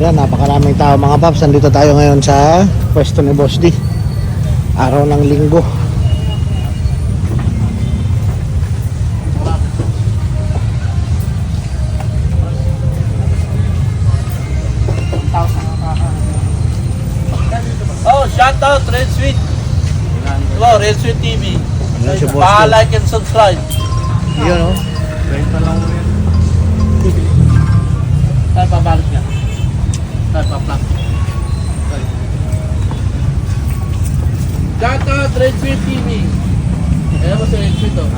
Yan, napakaraming tao mga paps. Nandito tayo ngayon sa pwesto ni Boss D. Araw ng linggo. Oh, shout out Red Sweet. Hello, Red Sweet TV. Yan si Boss D. Pa-like and subscribe. Yun oh. Tayo pabalik niya. Tayo pa-plug. Shout out Red Sweet TV. Ayan mo si Red Sweet oh.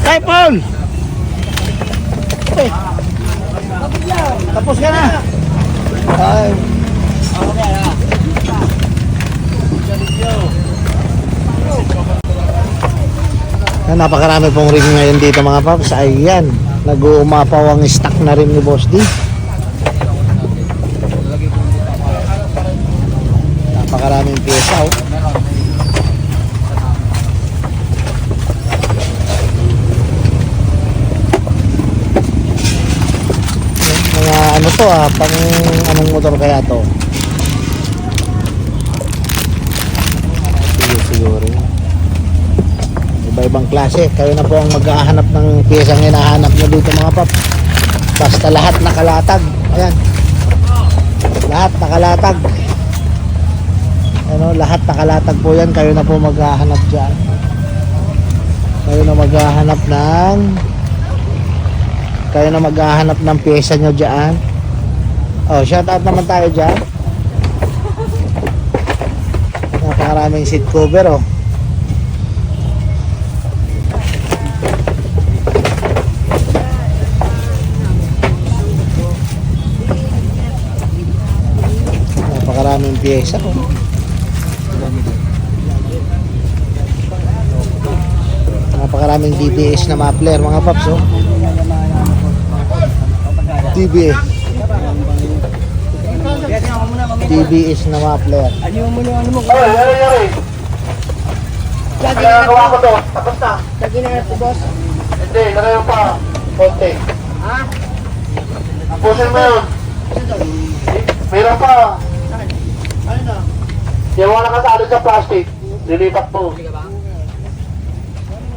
Hey, Paul! Hey. Tapos ka na. Ay. Yan, napakarami pong ring ngayon dito mga paps. Ayan, nag-uumapaw ang stock na rin ni Boss D. Napakaraming pyesa oh. Mga ano to ah, pang anong motor kaya to? Iba-ibang klase. Kayo na po ang maghahanap ng piyesang hinahanap nyo dito mga pap. Basta lahat nakalatag. Ayan. Lahat nakalatag. Ano, lahat nakalatag po yan. Kayo na po maghahanap dyan. Kayo na maghahanap ng kayo na maghahanap ng pyesa nyo dyan. Oh, shout out naman tayo dyan. Napakaraming seat cover oh. Pyesa oh. Napakaraming DBS na muffler mga paps oh. DBS. DBS na muffler. Ano mo na ano mo? Lagi na Ginagawa ko to. Tapos na. Lagi na natin, boss. Hindi, lagay mo pa. Konti. Ha? Pusin mo yun. Meron pa. Ano? Yung mga nakasali sa plastic. Lilipat mo.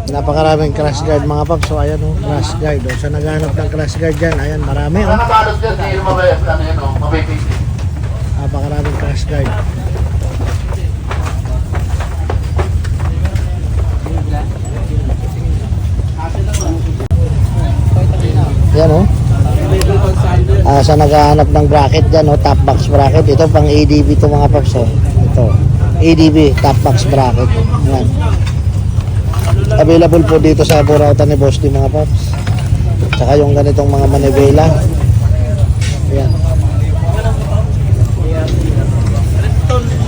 Napakaraming crash guard mga paps. So ayan oh, crash guard. Oh. Sa naghanap ng crash guard dyan, ayan marami Ano oh. nabalot dyan? Hindi ba ano yun o? Mabibisi. Napakaraming crash guard. Yan oh. Ah, sa naghahanap ng bracket dyan, oh, top box bracket. Ito pang ADB to mga paps. Oh. Ito. ADB, top box bracket. Yan. Available po dito sa Burautan ni Boss D mga paps. Tsaka yung ganitong mga manivela. Ayan.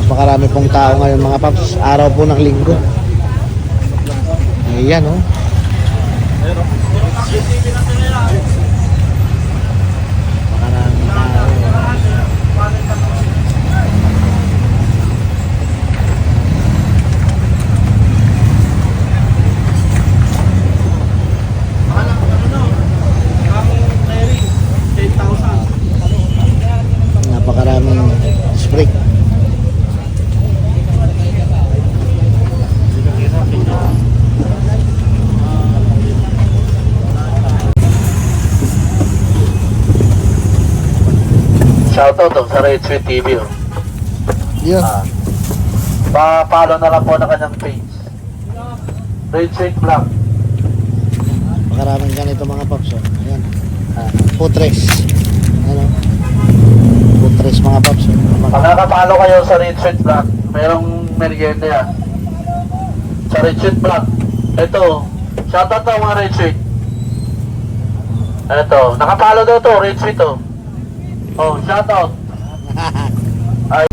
Napakarami pong tao ngayon mga paps. Araw po ng linggo. Ayan oh. Napakarami tao. Napakaraming spray. Shoutout to sa Red Sweet TV o. Yun. Ah. Pa-follow na lang po ng kanyang page. Red Sweet Vlog. Napakaraming ganito mga paps. Oh. Ayan. Ah, putres. Ano? Putres mga paps. Oh. Pag Napaka- nakapalo kayo sa Red Sweet Vlog, merong merienda yan. Sa Red Sweet Vlog. Ito, shoutout to mga Red Sweet. Ito, nakapalo daw to, Red Sweet to. Oh, shoutout. Ay.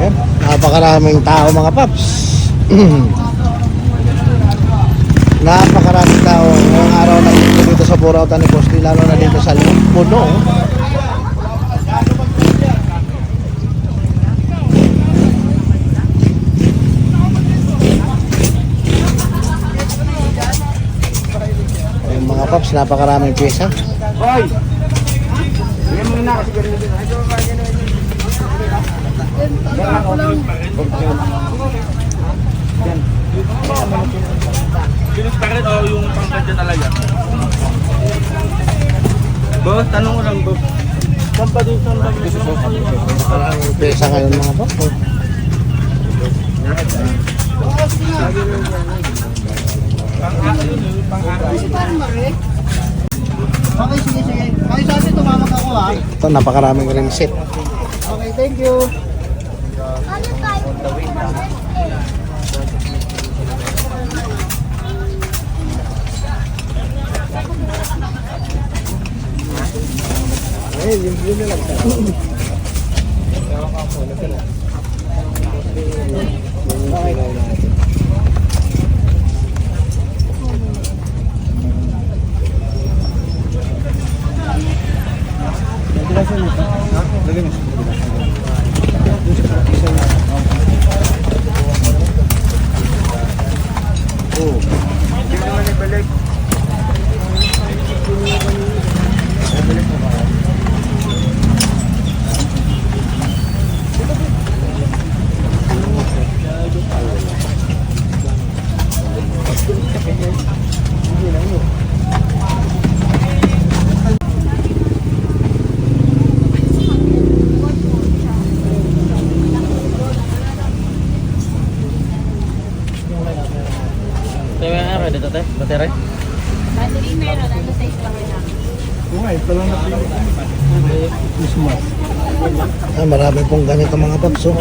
Ayan. Napakaraming tao mga paps. Napakaraming tao ngayong araw na dito, dito sa Boss D, lalo na dito sa Puno. Paps, napakaraming pyesa. Hoy! Bigyan mo na kasi ganun din. Pinustarin o yung pangkadya talaga? Boss, tanong ko lang, boss. Saan pa din saan pa din? Napakaraming pyesa ngayon mga paps. Okay, sige, sige. Okay, sa atin tumamag ako ha. Ito, napakaraming ring set. Okay, thank you. Tayo nga nga, dito tayo. Battery? Battery meron, ano size pa kaya? Ah, marami pong ganito mga paps. Oh.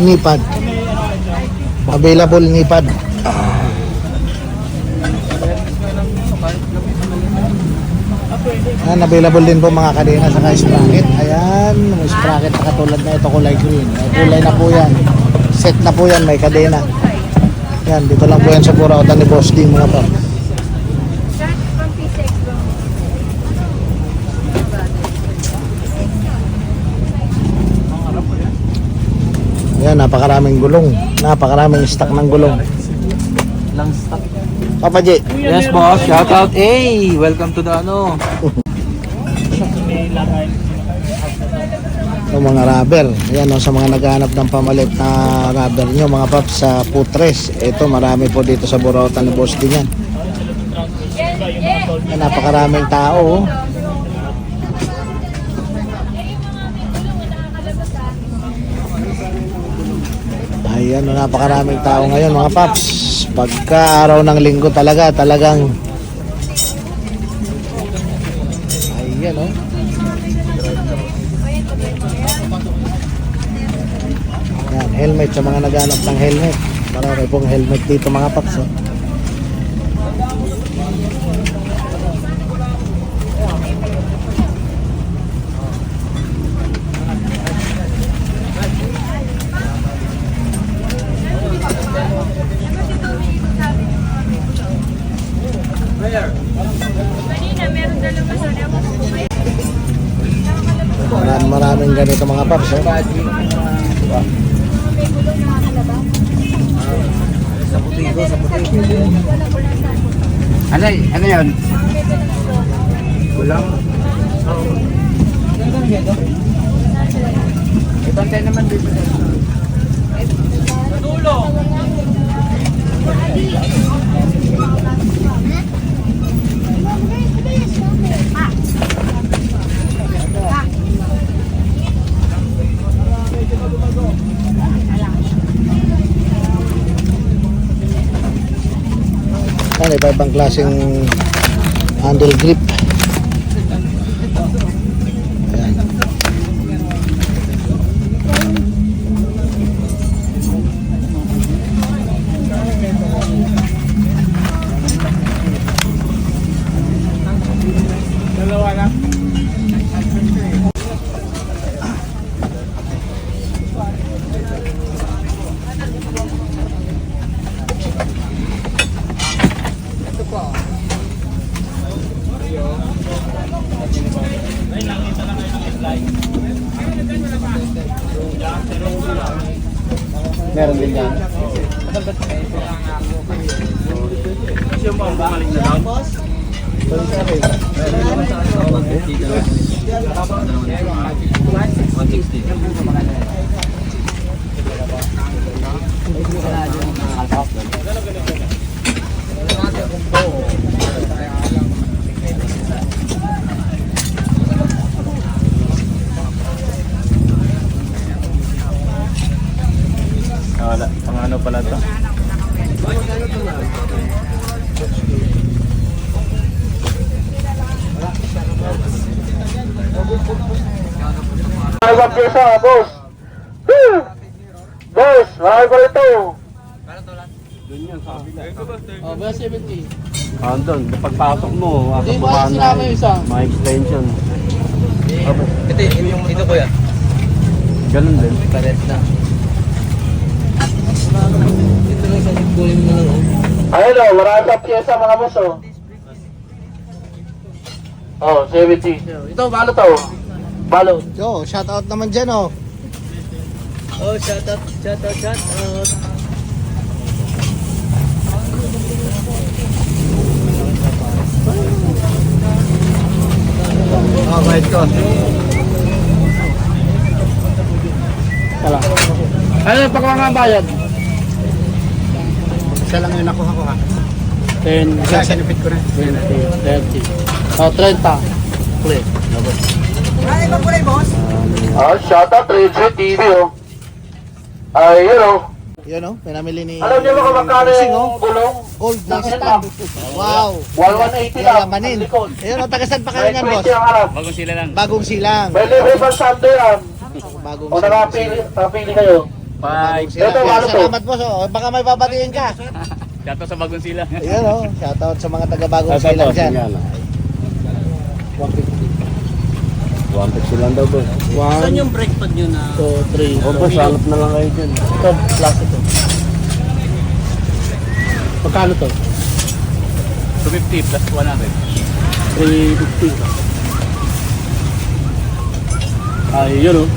Nipad. Available nipad. Ayan, available din po mga kadena sa sprocket. Ayan, may sprocket na katulad na ito kulay green. May kulay na po yan. Set na po yan, may kadena. Yan, dito lang po yan sa Burautan ni Boss D mga paps. Sir, pang P6 bro. Ayan, napakaraming gulong. Napakaraming stock ng gulong. Lang stock. Papa J, Yes, boss. Shout out. Hey, welcome to the ano. yung mga rubber. Ayan, oh, sa mga naghahanap ng pamalit na rubber nyo, mga paps, sa putres. Ito, marami po dito sa Burautan ni Boss D yan. Ayan, napakaraming tao. oh. Ayan, napakaraming tao ngayon, mga paps. Pagka araw ng linggo talaga, talagang... Ayan, oh. Yan, helmet sa mga naghanap ng helmet. Marami pong helmet dito mga paps. Oh. Kanina, meron dalawa sa ako. Marami, maraming ganito mga paps. Na kalaba. Sa putigo, sa putigo. Ano, ano yun? Kulang. Ibantay naman dito. Yan, iba-ibang klaseng handle grip. Meron din yan. Siya mo ang bumalik na lang? Thank you. Pyesa, boss. Woo! Boss, marami ko ito. Oh, ba 70? Ah, doon. Pagpasok mo, Hindi ako mo mukha sinama yung isa. Mga extension. Ito, yung ito ko yan. Ganun din. Paret na. Ito lang sa mo na lang. Ayun o, marami isang pyesa mga boss oh. Oh, 70. Ito, balo to. Balo. Yo, shout out naman dyan oh. Oh, shout out, shout out, shout out. Oh, wait ko. Tala. Ano, pagkawa nga ang bayad? Isa lang yung nakuha ko ha. 10, Isa, sinipit ko rin. 20, 30. Oh, 30. Play. Ah, shout out Radio TV oh. Ay, yun oh. Yun oh, pinamili ni... Alam niyo ba kung magkano yung oh. gulong? Old na Nakita. stand. Wow. 1180 lang. Yayamanin. ang likod. Ayun oh, tagasan pa kayo May niyan, boss. 20 ang harap. Bagong silang. May libre pa Sunday yan. Bagong O nakapili, nakapili kayo. Bagong silang. Ito, Kaya ano to? Salamat boss oh. Baka may babatiin ka. Shout out sa bagong sila. Ayun oh, shout out sa mga taga bagong Saan silang dyan. Lang. 150 lang daw, boss. Saan yung brake pad nyo na? 2, 3. O, boss, hanap na lang kayo dyan. Ito, plus ito. Magkano to? 250 plus 100. 350. Ay, yun oh.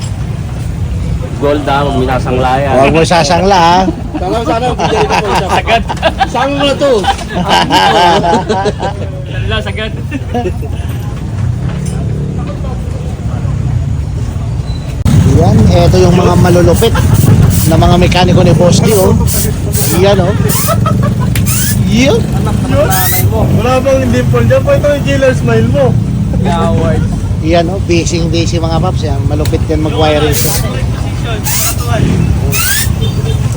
Gold ah, huwag minasang laya. Huwag mo sasangla ha. Sana, sana, bigyan ito po. Sagad. Na to? Wala, sagad. Yan, eto yung mga malulupit na mga mekaniko ni Boss D, oh. Yan, oh. Yan. Wala bang dimple dyan po ito yung killer smile mo. Yaway. Yan, oh. Busy, busy mga paps. Yan, malupit yan mag-wiring siya.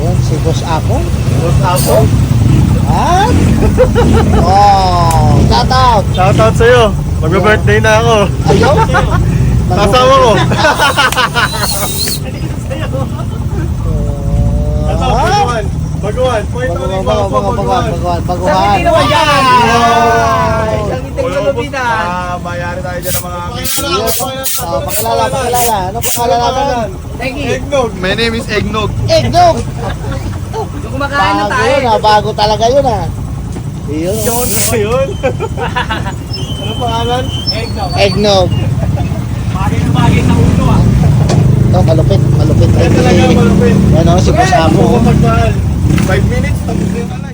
Yan, si Boss Ako. Boss ako. At, oh, shout out. Shout out sa'yo. Mag-birthday na ako. Ayaw. Kasama ko. Ah, Baguhan. Point Baguhan, baguhan, baguhan, baguhan, baguhan. Ah, bayari tayo dyan ng mga Yes. Ah, pakilala, pakilala. Ano pangalan natin? Eggnog. My name is Eggnog. Eggnog! Bago yun ah, bago talaga yun ah. Yun. Yun. Ano pangalan? Eggnog. Na bagay sa ulo ah. Ito, malupit, malupit. Ay, talaga malupit. Ano, si Boss Huwag Amo. magmahal. 5 minutes, tapos na yung alag.